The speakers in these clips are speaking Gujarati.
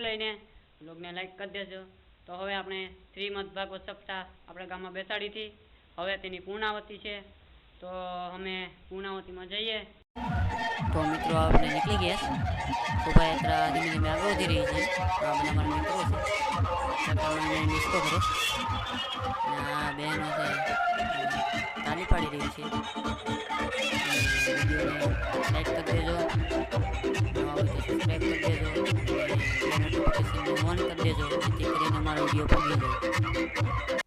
લઈને બ્લોગને લાઈક કરી દેજો. તો હવે આપણે શ્રીમદ ભાગવત સપ્તાહ આપણા ગામમાં બેસાડી હતી હવે તેની પૂર્ણાવતી છે. તો અમે પૂર્ણાવતીમાં જઈએ. તો મિત્રો આપણે નીકળી ગયા શોભાયાત્રા ધીમે ધીમે આગળ વધી રહી છે. આ બધા મારા મિત્રો છે. ડિસ્કો કરો આ બહેનો છે તાલી પાડી રહી છે. લાઈક કરી દેજો. સબસ્ક્રાઈબ કરી દેજો. નોટિફિકેશન ઓન કરી દેજો. જેથી કરીને અમારો વીડિયો પહોંચી જાય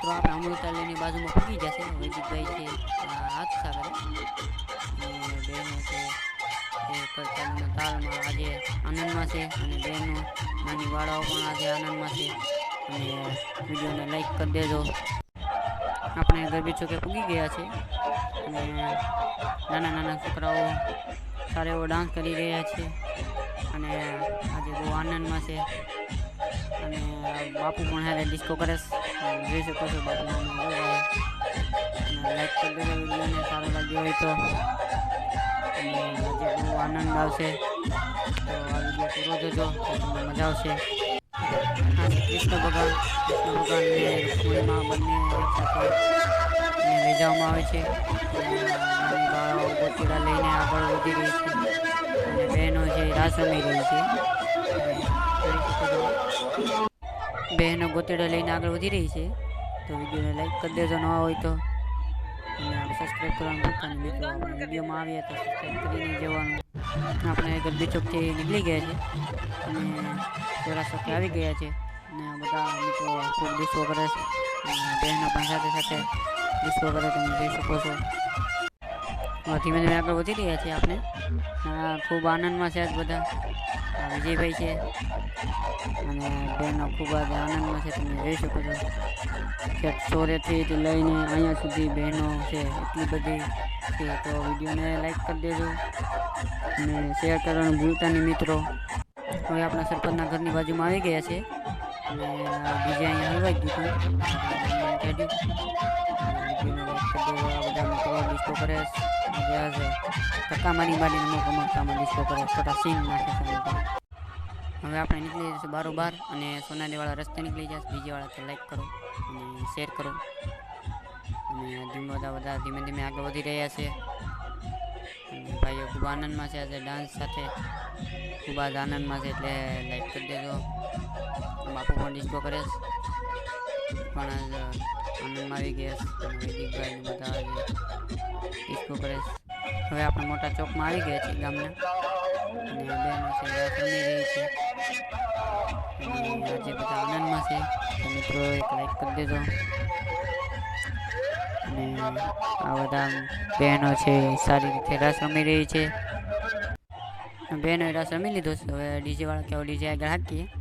મિત્રો આપણે અમૃતાલયની બાજુમાં પૂગી જશે વૈદિકભાઈ છે હાથ સાગર. અને બહેનો છે, એ કરતાલના તાલમાં આજે આનંદમાં છે અને બહેનો, નાની વાળાઓ પણ આજે આનંદમાં છે. અને વિડીયોને લાઈક કરી દેજો. આપણે ગરબી ચોકે પૂગી ગયા છે. અને નાના નાના છોકરાઓ સારો એવો ડાન્સ કરી રહ્યા છે. અને આજે બહુ આનંદમાં છે. અને બાપુ પણ હારે ડિસ્કો કરે છે. જોઈ શકો છો અને લાઈક કરી દેજો વિડીયોને, સારો લાગ્યો હોય તો. અને આજે બહુ આનંદ આવશે. તો આ વીડિયો પૂરો જોજો તમને મજા આવશે. કૃષ્ણ ભગવાન, કૃષ્ણ ભગવાનને રૂક્ષ્મણીમાં બંને જવામાં આવે છે. બાળાઓ ગોતીડા લઈને આગળ વધી રહી છે. અને બહેનો છે રાસ રમી રહી છો. બહેનો ગોતેડા લઈને આગળ વધી રહી છે. તો વિડીયોને લાઈક કરી દેજો, ન હોય તો. આપણે સબસ્ક્રાઈબ કરવાનું ભૂલતા નહીં મિત્રો. વિડીયોમાં આવીએ તો સબસ્ક્રાઈબ કરીને જવાનું. આપણે ગરબી ચોકથી નીકળી ગયા છે. અને ચોરા ચોકે આવી ગયા છે. અને બધા મિત્રો ખૂબ ડિસ્કો કરે છે. બહેનો પણ સાથે સાથે ડિસ્કો કરે તમે જોઈ શકો છો. ધીમે ધીમે આગળ વધી રહ્યા છીએ આપણે. ખૂબ આનંદમાં છે આજ બધા. વિજયભાઈ છે. અને બહેનો ખૂબ જ આનંદમાં છે, તમે જોઈ શકો છો. કે ચોરેથી લઈને અહીંયા સુધી બહેનો છે, એટલી બધી છે, તો વિડીયોને લાઈક કરી દેજો. અને શેર કરવાનું ભૂલતા નહીં, મિત્રો. હવે આપણા સરપંચના ઘરની બાજુમાં આવી ગયા છે. અને બીજે અહીંયા હલવાઈ ગયું હતું. બધા મિત્રો ડિસ્કો કરે ધક્કા મારી મારીને અમુક અમુકતામાં ડિસ્કો કરે છે ખોટા સીન નાખે છે હવે આપણે નીકળી જઈશું બારોબાર અને સોનારીવાળા રસ્તે નીકળી જશે બીજીવાળા તો લાઈક કરો અને શેર કરો. અને ધીમે બધા બધા ધીમે ધીમે આગળ વધી રહ્યા છે. ભાઈઓ ખૂબ આનંદમાં છે આજે ડાન્સ સાથે. ખૂબ જ આનંદમાં છે એટલે લાઈક કરી દેજો. બાપુ પણ ડિસ્કો કરે પણ આનંદમાં આવી ગયા છે બધા ડિસ્કો કરે હવે આપણે મોટા ચોકમાં આવી ગયા છીએ ગામના. અને બહેનો છે રમી રહી છે. આજે બધા આનંદમાં છે. તો મિત્રો એક લાઈક કરી દેજો. અને આ બધા બહેનો છે સારી રીતે રસ રમી રહી છે. બહેનોએ રસ રમી લીધો છે. હવે ડીજે વાળા કેવો ડીજે આગળ હાકીએ.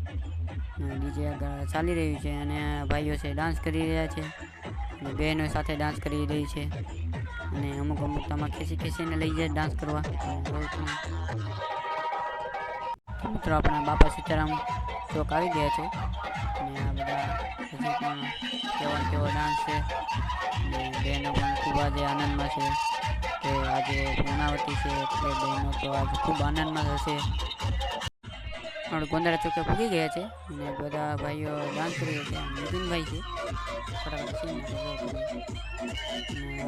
ડીજે ચાલી રહ્યું છે અને ભાઈઓ છે ડાન્સ કરી રહ્યા છે. અને બહેનો સાથે ડાન્સ કરી રહી છે. અને અમુક અમુક તમારે ખેંચી ખેંચીને લઈ જાય ડાન્સ કરવા. મિત્રો, આપણા બાપા સીતારામ ચોક આવી ગયા છે. અને આ બધા હજી પણ કેવો કેવો ડાન્સ છે. અને બહેનો પણ ખૂબ આજે આનંદમાં છે કે આજે પૂર્ણાવતી છે. એટલે બહેનો તો આજે ખૂબ આનંદમાં હશે આપણે ગોંદરા ચોકે પૂગી ગયા છે અને બધા ભાઈઓ ડાન્સ કરી રહ્યા છે. નીતિનભાઈ છે. ફટાફટ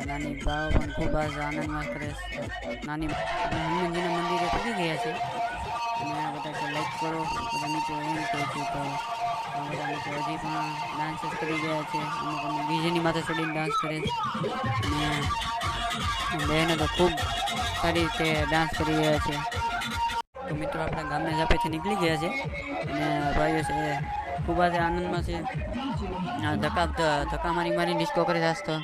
નાની ભાવ પણ ખૂબ જ આનંદમાં કરે છે. નાની હનુમાનજીના મંદિરે પૂગી ગયા છે. અને આ બધા કે લાઈક કરો. બધા નીચે એમ કહે છે તો બધા નીચે હજી પણ ડાન્સ કરી ગયા છે. અમુક અમુક ડીજેની માથે ચડીને ડાન્સ કરે છે. અને બહેનો તો ખૂબ સારી રીતે ડાન્સ કરી રહ્યા છે. તો મિત્રો આપણા ગામના ઝાપેથી નીકળી ગયા છે. અને ભાઈઓ છે, ખૂબ જ આનંદમાં છે. ધક્કા ધક્કા મારી મારી ડિસ્કો કરે છે. તો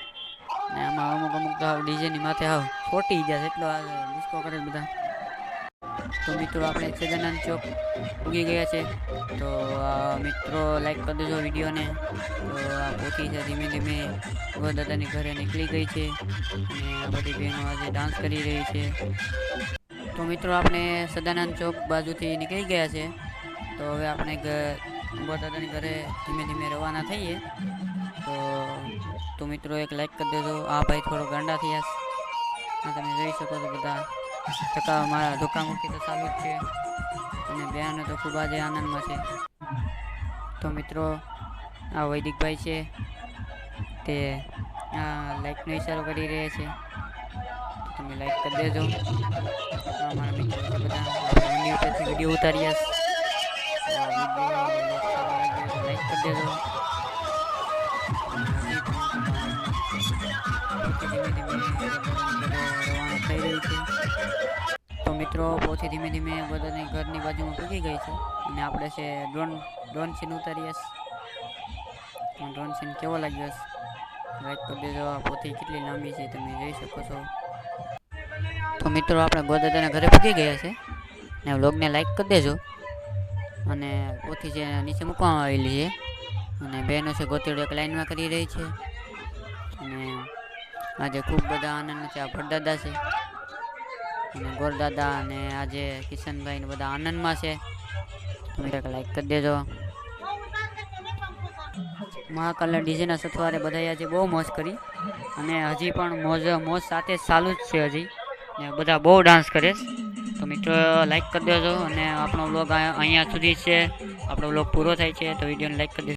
અને આમાં અમુક અમુક ડીજેની માથે હાવ ફોટી ગયા છે, એટલો આ ડિસ્કો કરે બધા. તો મિત્રો આપણે સજાનંદ ચોક ઉગી ગયા છે. તો મિત્રો લાઈક કરી દેજો વિડીયોને. તો આ પોતી છે, ધીમે ધીમે ગોદાદાની ઘરે નીકળી ગઈ છે. અને આ બધી બહેનો આજે ડાન્સ કરી રહી છે. તો મિત્રો આપણે સદાનંદ ચોક બાજુથી નીકળી ગયા છે. તો હવે આપણે દાદાની ઘરે ધીમે ધીમે રવાના થઈએ. તો તો મિત્રો એક લાઈક કરી દેજો. આ ભાઈ થોડો ગાંડા થયા આ તમે જોઈ શકો છો બધા. ટકા મારા ધોકામુખી તો ચાલુ જ છે. અને બેન તો ખૂબ આજે આનંદમાં છે. તો મિત્રો, આ વૈદિકભાઈ છે. તે આ લાઈકનો ઈશારો કરી રહ્યા છે. તમે લાઈક કરી દેજો. અમારા મારા મિત્રો બધા. આપણે ઉપરથી વીડિયો વીડિયો લાઈક કરી દેજો તો મિત્રો પોથી ધીમે ધીમે બધાની ઘરની બાજુમાં પૂકી ગઈ છે. અને આપણે છે ડ્રોન ડ્રોન સીન ઉતારીએ. ડ્રોન સીન કેવો લાગ્યો લાઈક કરી દેજો. પોથી કેટલી લાંબી છે તમે જોઈ શકો છો. તો મિત્રો, આપણે ગોદાદાના ઘરે પૂકી ગયા છે. ને વ્લોગને લાઈક કરી દેજો. અને પોથી છે નીચે મૂકવામાં આવેલી છે. અને બહેનો છે ગોતીડો એક લાઈનમાં કરી રહી છે. અને આજે ખૂબ બધા આનંદ છે. આ ભરદાદા છે. અને ગોરદાદા અને આજે કિશનભાઈ ને બધા આનંદમાં છે. તમે એક લાઈક કરી દેજો. મહાકાલના ડીજેના સથવારે બધાએ આજે બહુ મોજ કરી. અને હજી પણ મોજ મોજ સાથે ચાલુ જ છે હજી. ને બધા બહુ ડાન્સ કરે તો મિત્રો લાઈક કરી દેજો અને આપણો બ્લોગ અહીંયા સુધી છે. આપણો બ્લોગ પૂરો થાય છે, તો વિડીયોને લાઈક કરી દેજો.